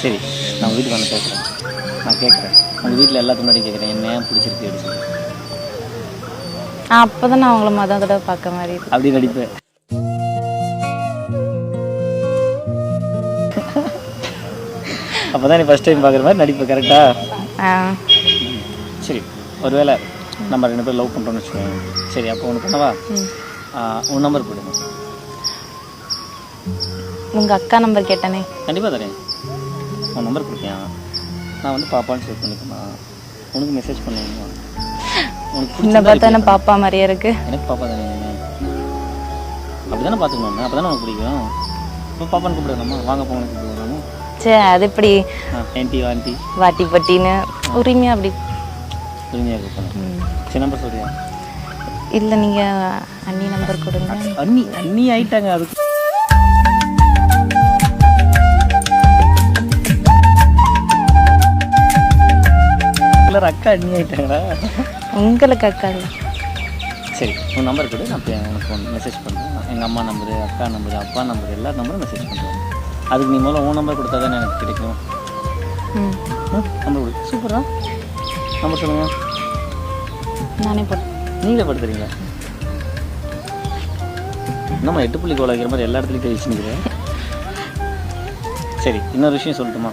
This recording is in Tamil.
சரி நான் வீட்டுக்கு வந்து பேசுகிறேன் நான் கேட்குறேன் உங்கள் வீட்டில் எல்லாத்துக்கு முன்னாடி கேட்குறேன் என்ன ஏன் பிடிச்சிருக்கு அப்படி சொல்லி அப்போ தான் நான் அவங்கள மொதல் தடவை பார்க்க மாதிரி அப்படி நடிப்பேன். அப்போ தான் நீ ஃபஸ்ட் டைம் பார்க்குற மாதிரி நடிப்பேன் கரெக்டா சரி ஒருவேளை நம்ம ரெண்டு பேரும் லவ் பண்ணுறோம்னு வச்சுக்கோங்க. சரி அப்போ ஒன்று பண்ணவா? உன் நம்பர் கொடுங்க உங்கள் அக்கா நம்பர் கேட்டனே. கண்டிப்பாக தரேன். உன் நம்பர் கொடுத்தேன் நான் வந்து பாப்பான்னு சேவ் பண்ணிக்கமா உனக்கு மெசேஜ் பண்ணுவேன் உனக்கு இந்த பிடிச்சிருந்தா பார்த்தா என்ன பாப்பா மாதிரியே இருக்கு. எனக்கு பாப்பா தானே. அப்படி தானே பார்த்துக்கணும் அப்போ தானே உனக்கு பிடிக்கும். இப்போ பாப்பான்னு கூப்பிடுறாமா வாங்க போங்கன்னு கூப்பிடுறாமா சே அது இப்படி ஆ ஆன்ட்டி ஆன்ட்டி வாட்டி பட்டின்னு உரிமையாக அப்படி? உரிமையாக கூப்பிடணும். சரி நம்பர் சொல்றியா? இல்லை நீங்கள் அண்ணி நம்பர் கொடுங்க. அண்ணி அண்ணி ஆயிட்டாங்க அதுக்கு எல்லாரும் அக்கா அண்ணி ஆயிட்டாங்களா உங்களுக்கு அக்கா இல்லை. சரி உன் நம்பர் கொடு நான் இப்போ ஒன்று மெசேஜ் பண்ணுறேன் எங்கள் அம்மா நம்பரு அக்கா நம்பரு அப்பா நம்பர் எல்லா நம்பரும் மெசேஜ் பண்ணுறேன் அதுக்கு நீ முதல்ல உன் நம்பர் கொடுத்தா தானே எனக்கு கிடைக்கும்? நம்பர் கொடு. சூப்பரா. நம்பர் சொல்லுங்கள் நானே போட்டு நீங்களே படுத்துறீங்களா என்னம்மா எட்டு புள்ளி கோல் வைக்கிற மாதிரி எல்லா இடத்துலையும் கை வச்சுக்கிறேன் சரி இன்னொரு விஷயம் சொல்லட்டுமா?